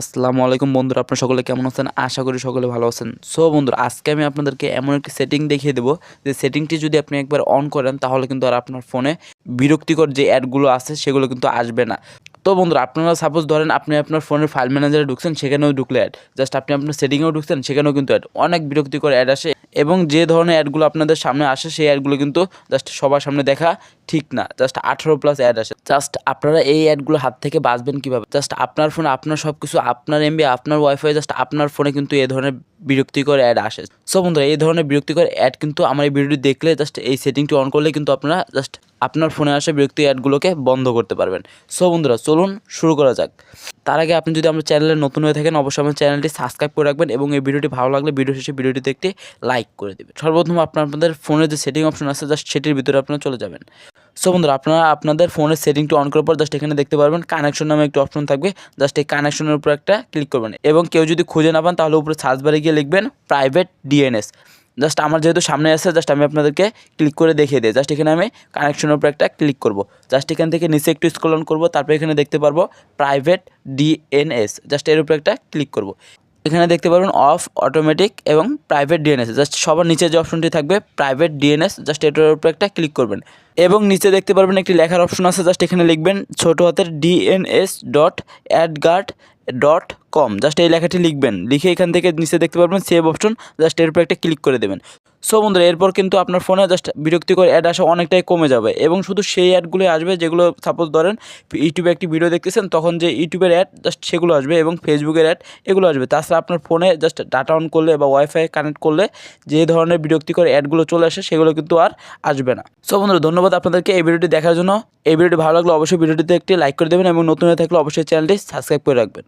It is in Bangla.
আসসালামু আলাইকুম বন্ধুরা, আপনারা সকলে কেমন আছেন? আশা করি সকলে ভালো আছেন। সো বন্ধুরা, আজকে আমি আপনাদেরকে এমন একটি সেটিং দেখিয়ে দেবো। যে সেটিংটি যদি আপনি একবার অন করেন, তাহলে কিন্তু আর আপনার ফোনে বিরক্তিকর যে অ্যাডগুলো আছে, সেগুলো কিন্তু আসবে না। তো বন্ধুরা, আপনারা সাপোজ ধরেন আপনি আপনার ফোনের ফাইল ম্যানেজারে ঢুকছেন, সেখানেও ঢুকলে অ্যাড জাস্ট আপনি আপনার সেটিংয়েও ঢুকছেন, সেখানেও কিন্তু অ্যাড অনেক বিরক্তিকর অ্যাড আসে। এবং যে ধরনের অ্যাডগুলো আপনাদের সামনে আসে, সেই অ্যাডগুলো কিন্তু জাস্ট সবার সামনে দেখা ঠিক না। জাস্ট আঠারো প্লাস অ্যাড আসে। জাস্ট আপনারা এই অ্যাডগুলো হাত থেকে বাঁচবেন কীভাবে? জাস্ট আপনার ফোন আপনার সব কিছু আপনার এমবি আপনার ওয়াইফাই জাস্ট আপনার ফোনে কিন্তু এ ধরনের বিরক্তিকর অ্যাড আসে। সো বন্ধুরা, এই ধরনের বিরক্তিকর অ্যাড কিন্তু আমার এই ভিডিওটি দেখলে জাস্ট এই সেটিংটি অন করলে কিন্তু আপনারা জাস্ট আপনার ফোনে আসা বিরক্তি অ্যাডগুলোকে বন্ধ করতে পারবেন। সো বন্ধুরা, চলুন শুরু করা যাক। তার আগে আপনি যদি আমার চ্যানেলে নতুন হয়ে থাকেন, অবশ্যই আমার চ্যানেলটি সাবস্ক্রাইব করে রাখবেন এবং এই ভিডিওটি ভালো লাগলে ভিডিও শেষে ভিডিওটিতে একটি লাইক করে দেবেন। সর্বপ্রথম আপনার আপনাদের ফোনের যে সেটিং অপশন আছে জাস্ট সেটির ভিতরে আপনারা চলে যাবেন। সো বন্ধুরা, আপনারা আপনাদের ফোনের সেটিংটি অন করার পর জাস্ট এখানে দেখতে পারবেন কানেকশন নামে একটি অপশন থাকবে। জাস্ট এই কানেকশনের উপর একটা ক্লিক করবেন। এবং কেউ যদি খুঁজে না পান, তাহলে উপরে সার্চ বারে গিয়ে লিখবেন প্রাইভেট ডিএনএস জাস্ট আমার যেহেতু সামনে আছে জাস্ট আমি আপনাদেরকে ক্লিক করে দেখিয়ে দিই। জাস্ট এখানে আমি কানেকশনের উপর একটা ক্লিক করব। জাস্ট এখান থেকে নিচে একটু স্ক্রল অন করব, তারপর এখানে দেখতে পারব প্রাইভেট ডিএনএস জাস্ট এর উপর একটা ক্লিক করব। এখানে দেখতে পারবেন অফ অটোমেটিক এবং প্রাইভেট ডিএনএস জাস্ট সবার নিচে যে অপশনটি থাকবে প্রাইভেট ডিএনএস জাস্ট এটার উপর একটা ক্লিক করবেন। এবং নিচে দেখতে পারবেন একটি লেখার অপশন আছে জাস্ট এখানে লিখবেন ছোটো হাতের DNS dot AdGuard dot com. Just এই লেখাটি লিখবেন। লিখে এখান থেকে নিচে দেখতে পারবেন সেভ অপশন জাস্ট এর উপর একটা ক্লিক করে দেবেন। সো বন্ধুরা, এরপর কিন্তু আপনার ফোনে জাস্ট বিরক্তিকর অ্যাড আসা অনেকটাই কমে যাবে এবং শুধু সেই অ্যাডগুলো আসবে যেগুলো সাপোজ ধরেন ইউটিউবে একটি ভিডিও দেখতেছেন, তখন যে ইউটিউবের অ্যাড জাস্ট সেগুলো আসবে এবং ফেসবুকের অ্যাড এগুলো আসবে। তাছাড়া আপনার ফোনে জাস্ট ডাটা অন করলে বা ওয়াইফাই কানেক্ট করলে যে ধরনের বিরক্তিকর অ্যাডগুলো চলে আসে সেগুলো কিন্তু আর আসবে না। সো বন্ধুরা, ধন্যবাদ আপনাদেরকে এই ভিডিওটি দেখার জন্য। এই ভিডিওটি ভালো লাগলে অবশ্যই ভিডিওটিতে একটি লাইক করে দেবেন এবং নতুন হয়ে থাকলে অবশ্যই চ্যানেলটি সাবস্ক্রাইব করে রাখবেন।